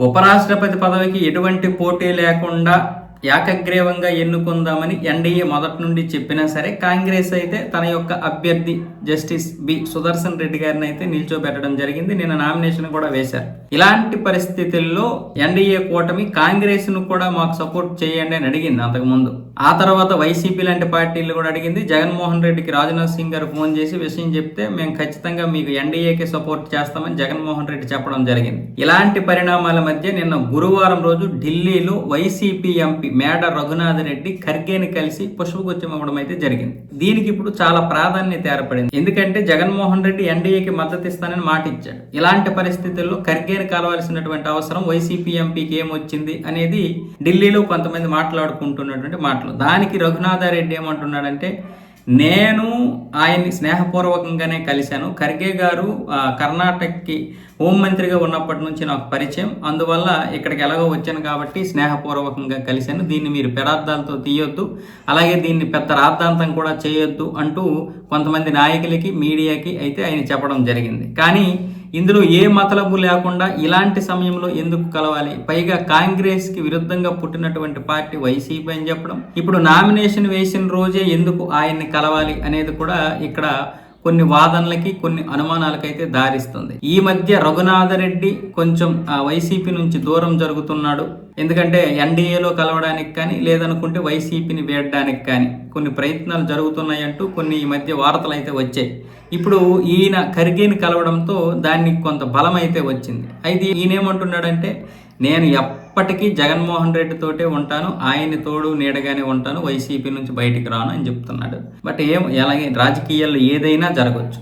ఉపరాష్ట్రపతి పదవికి ఎటువంటి పోటీ లేకుండా ఏకగ్రీవంగా ఎన్నుకుందామని ఎన్డీఏ మొదటి నుండి చెప్పినా సరే కాంగ్రెస్ అయితే తన యొక్క అభ్యర్థి జస్టిస్ బి సుదర్శన్ రెడ్డి గారిని అయితే నిల్చోబెట్టడం జరిగింది. నిన్న నామినేషన్ కూడా వేశారు. ఇలాంటి పరిస్థితుల్లో ఎన్డీఏ కూటమి కాంగ్రెస్ను కూడా మాకు సపోర్ట్ చేయండి అని అడిగింది అంతకుముందు. ఆ తర్వాత వైసీపీ లాంటి పార్టీలు కూడా అడిగింది. జగన్మోహన్ రెడ్డికి రాజ్నాథ్ సింగ్ గారు ఫోన్ చేసి విషయం చెప్తే మేము ఖచ్చితంగా మీకు ఎన్డీఏకి సపోర్ట్ చేస్తామని జగన్మోహన్ రెడ్డి చెప్పడం జరిగింది. ఇలాంటి పరిణామాల మధ్య నిన్న గురువారం రోజు ఢిల్లీలో వైసీపీ ఎంపీ మేడ రఘునాథ్ రెడ్డి ఖర్గేని కలిసి పుష్పగుచ్చం ఇవ్వడం అయితే జరిగింది. దీనికి ఇప్పుడు చాలా ప్రాధాన్యత ఏర్పడింది. ఎందుకంటే జగన్మోహన్ రెడ్డి ఎన్డీఏకి మద్దతు ఇస్తానని మాట ఇచ్చాడు. ఇలాంటి పరిస్థితుల్లో ఖర్గేని కలవాల్సినటువంటి అవసరం వైసీపీ ఎంపీకి ఏమొచ్చింది అనేది ఢిల్లీలో కొంతమంది మాట్లాడుకుంటున్నటువంటి మాటలు. దానికి రఘునాథారెడ్డి ఏమంటున్నాడంటే నేను ఆయన్ని స్నేహపూర్వకంగానే కలిశాను. ఖర్గే గారు కర్ణాటకకి హోంమంత్రిగా ఉన్నప్పటి నుంచి నాకు పరిచయం. అందువల్ల ఇక్కడికి ఎలాగో వచ్చాను కాబట్టి స్నేహపూర్వకంగా కలిశాను. దీన్ని మీరు పెరార్థాలతో తీయొద్దు. అలాగే దీన్ని పెద్ద రాద్ధాంతం కూడా చేయొద్దు అంటూ కొంతమంది నాయకులకి మీడియాకి అయితే ఆయన చెప్పడం జరిగింది. కానీ ఇందులో ఏ మతలబు లేకుండా ఇలాంటి సమయంలో ఎందుకు కలవాలి? పైగా కాంగ్రెస్కి విరుద్ధంగా పుట్టినటువంటి పార్టీ వైసీపీ అని చెప్పడం ఇప్పుడు నామినేషన్ వేసిన రోజే ఎందుకు ఆయన్ని కలవాలి అనేది కూడా ఇక్కడ కొన్ని వాదనలకి కొన్ని అనుమానాలకైతే దారిస్తుంది. ఈ మధ్య రఘునాథరెడ్డి కొంచెం ఆ వైసీపీ నుంచి దూరం జరుగుతున్నాడు. ఎందుకంటే ఎన్డీఏలో కలవడానికి కానీ లేదనుకుంటే వైసీపీని వేయడానికి కానీ కొన్ని ప్రయత్నాలు జరుగుతున్నాయంటూ కొన్ని ఈ మధ్య వార్తలు అయితే వచ్చాయి. ఇప్పుడు ఈయన ఖర్గేని కలవడంతో దానికి కొంత బలం అయితే వచ్చింది. అయితే ఈయన ఏమంటున్నాడంటే నేను ఎప్పటికీ జగన్మోహన్ రెడ్డితోటే ఉంటాను ఆయన తోడు నీడగానే ఉంటాను వైసీపీ నుంచి బయటికి రాను అని చెప్తున్నాడు. బట్ ఏం ఎలాగే రాజకీయాల్లో ఏదైనా జరగవచ్చు